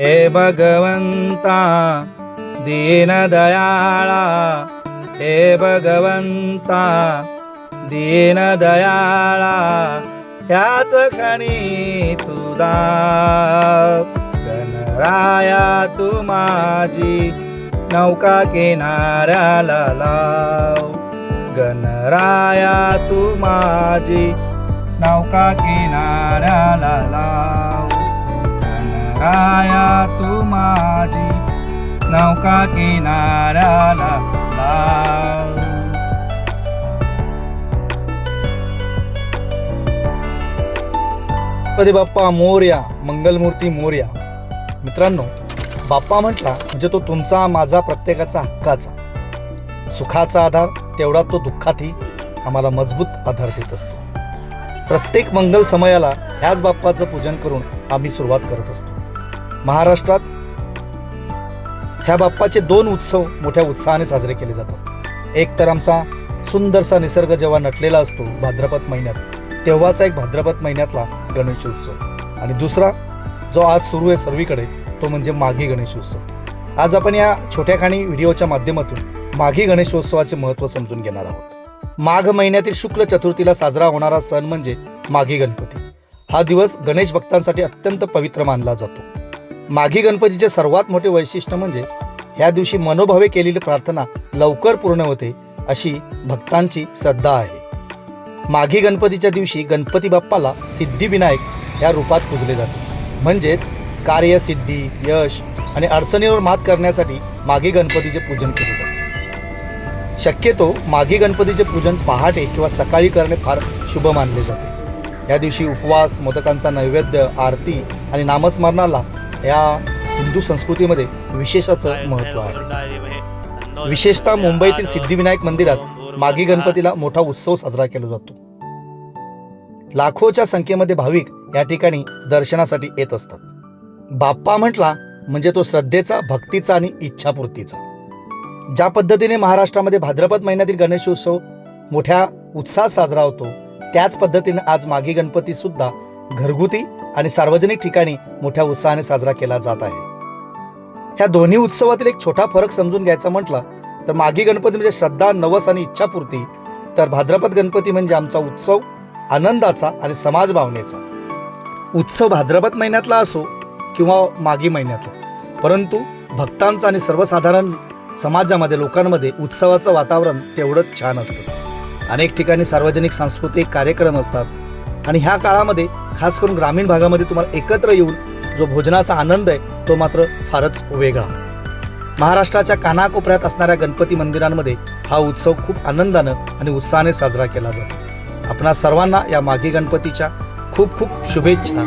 हे भगवंता दीनदयाळा हे भगवंता दीनदयाळा ह्याच खणी तुदा गणराया तू माझी नौका किनाऱ्याला लाव. गणराया तू माझी नौका किनाऱ्याला लाव. राया तू माझी नौका किनाऱ्याला लाव. गणपती बाप्पा मोर्या मंगलमूर्ती मोर्या. मित्रांनो बाप्पा म्हटला म्हणजे तो तुमचा माझा प्रत्येकाचा हक्काचा. सुखाचा आधार तेवढा तो दुःखातही आम्हाला मजबूत आधार देत असतो. प्रत्येक मंगल समयाला ह्याच बाप्पाचं पूजन करून आम्ही सुरुवात करत असतो. महाराष्ट्रात ह्या बाप्पाचे दोन उत्सव मोठ्या उत्साहाने साजरे केले जातात. एक तर आमचा सुंदरसा निसर्ग जेव्हा नटलेला असतो भाद्रपद महिन्यात तेव्हाचा एक भाद्रपद महिन्यातला गणेशोत्सव आणि दुसरा जो आज सुरू आहे सर्वीकडे तो म्हणजे माघी गणेशोत्सव आज आपण या छोट्या खाणी व्हिडिओच्या माध्यमातून माघी गणेशोत्सवाचे महत्त्व समजून घेणार आहोत. माघ महिन्यातील शुक्ल चतुर्थीला साजरा होणारा सण म्हणजे माघी गणपती. हा दिवस गणेश भक्तांसाठी अत्यंत पवित्र मानला जातो. माघी गणपतीचे सर्वात मोठे वैशिष्ट्य म्हणजे ह्या दिवशी मनोभावे केलेली प्रार्थना लवकर पूर्ण होते अशी भक्तांची श्रद्धा आहे. माघी गणपतीच्या दिवशी गणपती बाप्पाला सिद्धिविनायक या रूपात पूजले जाते. म्हणजेच कार्यसिद्धी यश आणि अडचणीवर मात करण्यासाठी माघी गणपतीचे पूजन केले जाते. शक्यतो माघी गणपतीचे पूजन पहाटे किंवा सकाळी करणे फार शुभ मानले जाते. या दिवशी उपवास मोदकांचा नैवेद्य आरती आणि नामस्मरणाला या हिंदू संस्कृतीमध्ये विशेषाचं असं महत्त्व आहे. विशेषतः मुंबईतील सिद्धिविनायक मंदिरात मागी गणपतीला मोठा उत्सव साजरा केला जातो. लाखोच्या संख्येमध्ये भाविक या ठिकाणी दर्शनासाठी येत असतात. बाप्पा म्हटला म्हणजे तो श्रद्धेचा भक्तीचा आणि इच्छापूर्तीचा. ज्या पद्धतीने महाराष्ट्रामध्ये भाद्रपद महिन्यातील गणेशोत्सव मोठ्या उत्साहात साजरा होतो त्याच पद्धतीने आज मागी गणपती सुद्धा घरगुती आणि सार्वजनिक ठिकाणी मोठ्या उत्साहाने साजरा केला जात आहे. ह्या दोन्ही उत्सवातील एक छोटा फरक समजून घ्यायचा म्हटला तर मागी गणपती म्हणजे श्रद्धा नवस आणि इच्छापूर्ती. तर भाद्रपद गणपती म्हणजे आमचा उत्सव आनंदाचा आणि समाज भावनेचा उत्सव भाद्रपद महिन्यातला असो किंवा मागी महिन्यातला. परंतु भक्तांचं आणि सर्वसाधारण समाजामध्ये लोकांमध्ये उत्सवाचं वातावरण तेवढंच छान असतं. अनेक ठिकाणी सार्वजनिक सांस्कृतिक कार्यक्रम असतात. आणि ह्या काळामध्ये खास करून ग्रामीण भागामध्ये तुम्हाला एकत्र येऊन जो भोजनाचा आनंद आहे तो मात्र फारच वेगळा. महाराष्ट्राच्या कानाकोपऱ्यात असणाऱ्या गणपती मंदिरांमध्ये हा उत्सव खूप आनंदानं आणि उत्साहाने साजरा केला जातो. आपणा सर्वांना या मागी गणपतीच्या खूप खूप शुभेच्छा.